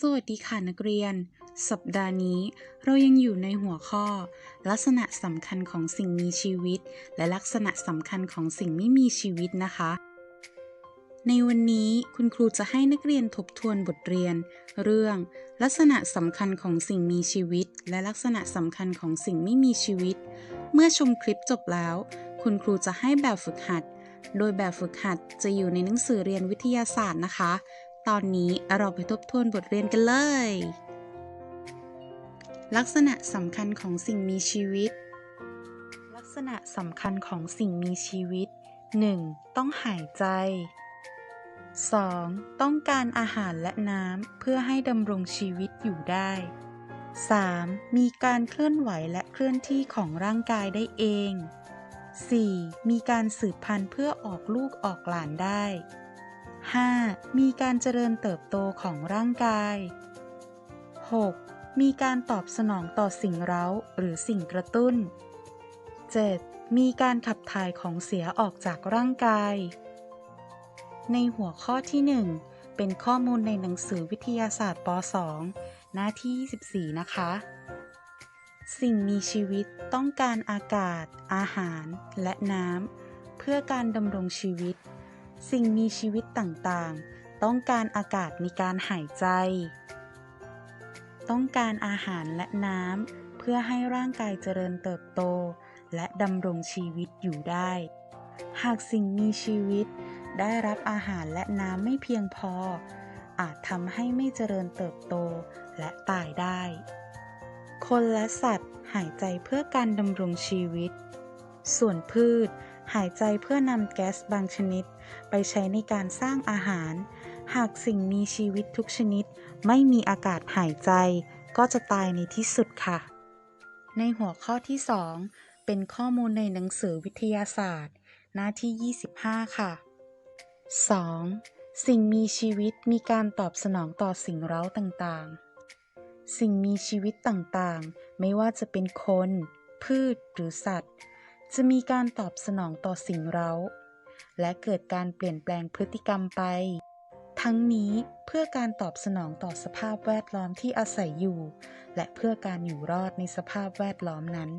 สวัสดีค่ะนักเรียน สัปดาห์นี้เรายังอยู่ในหัวข้อ ลักษณะสำคัญของสิ่งมีชีวิต และลักษณะสำคัญของสิ่งไม่มีชีวิตนะคะ ในวันนี้คุณครูจะให้นักเรียนทบทวนบทเรียน เรื่อง ลักษณะสำคัญของสิ่งมีชีวิต และลักษณะสำคัญของสิ่งไม่มีชีวิต เมื่อชมคลิปจบแล้ว คุณครูจะให้แบบฝึกหัด โดยแบบฝึกหัดจะอยู่ในหนังสือเรียนวิทยาศาสตร์นะคะ ตอนนี้เราไปทบทวนบทเรียนกันเลย ลักษณะสำคัญของสิ่งมีชีวิต ลักษณะสำคัญของสิ่งมีชีวิต 1. ต้องหายใจ 2. ต้องการอาหารและน้ำเพื่อให้ดำรงชีวิตอยู่ได้ 3. มีการเคลื่อนไหวและเคลื่อนที่ของร่างกายได้เอง 4. มีการสืบพันธุ์เพื่อออกลูกออกหลานได้ 5. มีการเจริญเติบโตของร่างกาย 6. มีการตอบสนองต่อสิ่งเร้าหรือสิ่งกระตุ้น 7. มีการขับถ่ายของเสียออกจากร่างกาย ในหัวข้อที่ 1 เป็นข้อมูลในหนังสือวิทยาศาสตร์ป .2 หน้าที่ 24 นะคะ สิ่งมีชีวิตต้องการอากาศ อาหาร และน้ำเพื่อการดำรงชีวิต สิ่งมีชีวิตต่างๆ ต้องการอากาศในการหายใจ ต้องการอาหารและน้ำเพื่อให้ร่างกายเจริญเติบโต และดำรงชีวิตอยู่ได้ หากสิ่งมีชีวิต ได้รับอาหารและน้ำไม่เพียงพอ อาจทำให้ไม่เจริญเติบโตและตายได้ คนและสัตว์หายใจเพื่อการดำรงชีวิต ส่วนพืช หายใจเพื่อนำแก๊สบางชนิด ไปใช้ในการสร้างอาหาร หากสิ่งมีชีวิตทุกชนิด ไม่มีอากาศหายใจ ก็จะตายในที่สุดค่ะ ในหัวข้อที่ 2 เป็นข้อมูลในหนังสือวิทยาศาสตร์ หน้าที่ 25 ค่ะ 2. สิ่งมีชีวิตมีการตอบสนองต่อสิ่งเร้าต่างๆ สิ่งมีชีวิตต่างๆ ไม่ว่าจะเป็นคน พืชหรือสัตว์ จะมีการตอบสนองต่อสิ่งเร้า และเกิดการเปลี่ยนแปลงพฤติกรรมไป ทั้งนี้เพื่อการตอบสนองต่อสภาพแวดล้อมที่อาศัยอยู่ และเพื่อการอยู่รอดในสภาพแวดล้อมนั้น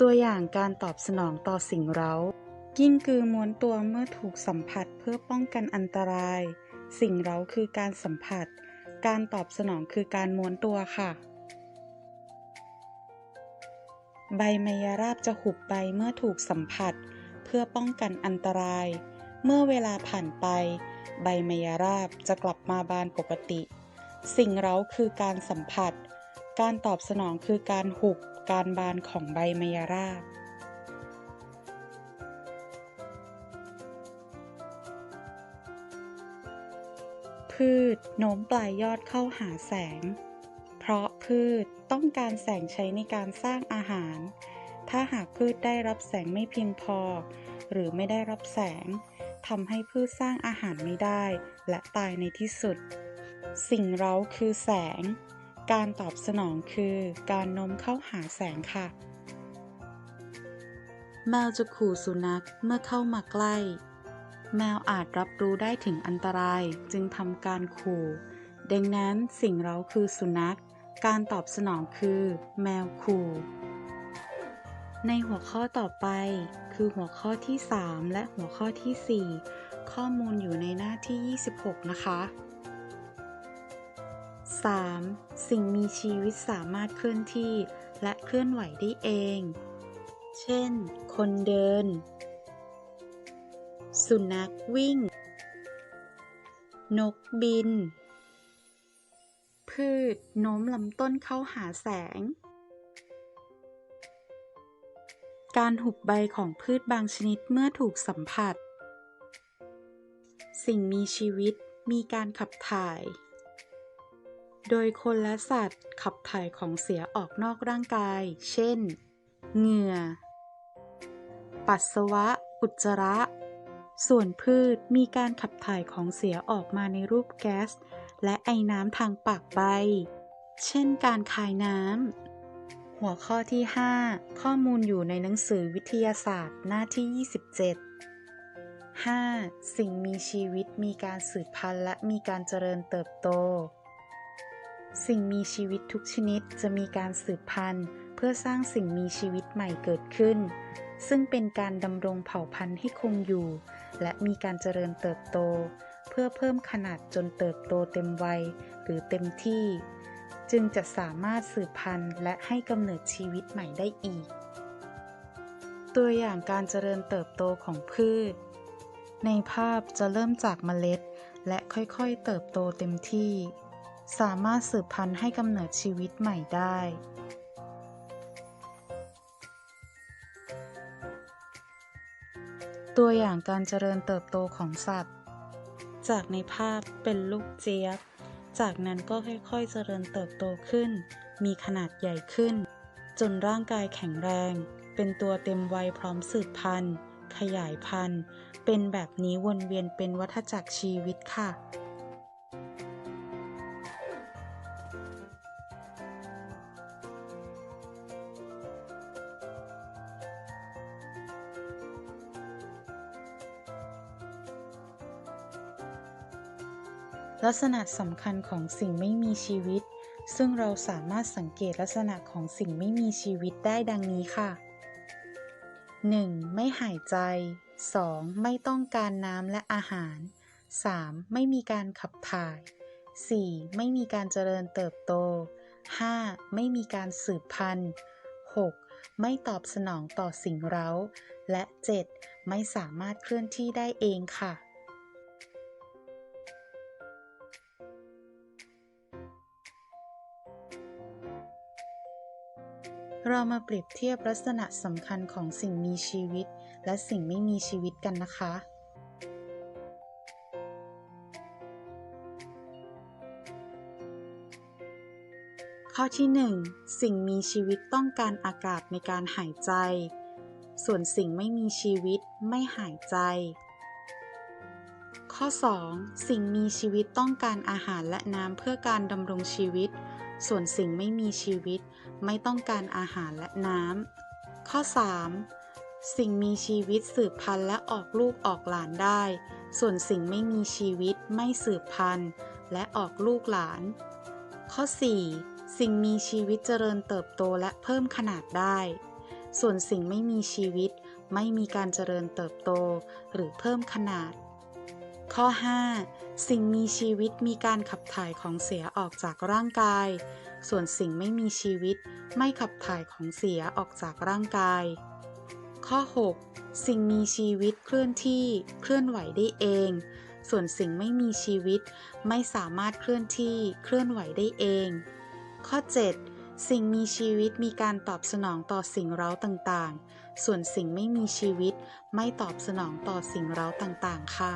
ตัวอย่างการตอบสนองต่อสิ่งเร้า กิ้งกือม้วนตัวเมื่อถูกสัมผัสเพื่อป้องกันอันตราย สิ่งเร้าคือการสัมผัส การตอบสนองคือการม้วนตัวค่ะ ใบไมยราบจะหุบใบเมื่อถูกสัมผัส เพื่อป้องกันอันตราย เมื่อเวลาผ่านไป ใบไมยราบจะกลับมาบานปกติ สิ่งเร้าคือการสัมผัส การตอบสนองคือการหุบการบานของใบไมยราบพืชโน้มปลายยอดเข้าหาแสง เพราะพืชต้องการแสงใช้ในการสร้างอาหาร ถ้าหากพืชได้รับแสงไม่เพียงพอ หรือไม่ได้รับแสงทำให้พืชสร้างอาหารไม่ได้ และตายในที่สุด สิ่งเร้าคือแสง การตอบสนองคือการโน้มเข้าหาแสงค่ะ แมวจะขู่สุนัขเมื่อเข้ามาใกล้ แมวอาจรับรู้ได้ถึงอันตรายจึงทำการขู่ ดังนั้นสิ่งเร้าคือสุนัข การตอบสนองคือแมวขู่ในหัวข้อต่อไปคือหัวข้อที่ 3 และหัวข้อที่ 4 ข้อมูลอยู่ในหน้าที่ 26 นะคะ 3. สิ่งมีชีวิตสามารถเคลื่อนที่และเคลื่อนไหวได้เอง เช่น คนเดิน สุนัขวิ่ง นกบิน พืช โน้มลำต้นเข้าหาแสง การหุบใบของพืชบางชนิดเมื่อถูกสัมผัส สิ่งมีชีวิตมีการขับถ่าย โดยคนและสัตว์ขับถ่ายของเสียออกนอกร่างกาย เช่น เหงื่อ ปัสสาวะ อุจจาระ ส่วนพืชมีการขับถ่ายของเสียออกมาในรูปแก๊ส และไอน้ำทางปากใบ เช่นการคายน้ำ หัวข้อที่ 5 ข้อมูลอยู่ในหนังสือวิทยาศาสตร์หน้าที่ 27 5. สิ่งมีชีวิตมีการสืบพันธุ์และมีการเจริญเติบโต สิ่งมีชีวิตทุกชนิดจะมีการสืบพันธุ์ เพื่อสร้างสิ่งมีชีวิตใหม่เกิดขึ้น ซึ่งเป็นการดำรงเผ่าพันธุ์ให้คงอยู่ และมีการเจริญเติบโต เพื่อเพิ่มขนาดจนเติบโตเต็มวัยหรือเต็มที่ จึงจะสามารถสืบพันธุ์และให้กำเนิดชีวิตใหม่ได้อีก ตัวอย่างการเจริญเติบโตของพืช ในภาพจะเริ่มจากเมล็ด และค่อยๆ เติบโตเต็มที่ สามารถสืบพันธุ์ให้กำเนิดชีวิตใหม่ได้ตัวอย่างการเจริญเติบโตของสัตว์ จากในภาพเป็นลูกเจี๊ยบ จากนั้นก็ค่อยๆเจริญเติบโตขึ้น มีขนาดใหญ่ขึ้น จนร่างกายแข็งแรง เป็นตัวเต็มวัยพร้อมสืบพันธุ์ ขยายพันธุ์ เป็นแบบนี้วนเวียนเป็นวัฏจักรชีวิตค่ะ ลักษณะสำคัญของสิ่งไม่มีชีวิต ซึ่งเราสามารถสังเกตลักษณะของสิ่งไม่มีชีวิตได้ดังนี้ค่ะ 1. ไม่หายใจ 2. ไม่ต้องการน้ำและอาหาร 3. ไม่มีการขับถ่าย 4. ไม่มีการเจริญเติบโต 5. ไม่มีการสืบพันธุ์ 6. ไม่ตอบสนองต่อสิ่งเร้า และ 7. ไม่สามารถเคลื่อนที่ได้เองค่ะ เรามาเปรียบเทียบลักษณะสำคัญของสิ่งมีชีวิต และสิ่งไม่มีชีวิตกันนะคะ ข้อที่ 1 สิ่งมีชีวิตต้องการอากาศในการหายใจ ส่วนสิ่งไม่มีชีวิตไม่หายใจ ข้อ 2 สิ่งมีชีวิตต้องการอาหารและน้ำเพื่อการดำรงชีวิต ส่วนสิ่งไม่มีชีวิตไม่ต้องการอาหารและน้ำ ข้อ 3. สิ่งมีชีวิตสืบพันธุ์และออกลูกออกหลานได้ ส่วนสิ่งไม่มีชีวิตไม่สืบพันธุ์และออกลูกหลาน ข้อ 4. สิ่งมีชีวิตเจริญเติบโตและเพิ่มขนาดได้ ส่วนสิ่งไม่มีชีวิตไม่มีการเจริญเติบโตหรือเพิ่มขนาด ข้อ 5. สิ่งมีชีวิตมีการขับถ่ายของเสียออกจากร่างกาย ส่วนสิ่งไม่มีชีวิตไม่ขับถ่ายของเสียออกจากร่างกาย ข้อ 6. สิ่งมีชีวิตเคลื่อนที่เคลื่อนไหวได้เอง ส่วนสิ่งไม่มีชีวิตไม่สามารถเคลื่อนที่เคลื่อนไหวได้เอง ข้อ 7. สิ่งมีชีวิตมีการตอบสนองต่อสิ่งเร้าต่างๆ ส่วนสิ่งไม่มีชีวิตไม่ตอบสนองต่อสิ่งเร้าต่างๆ ค่ะ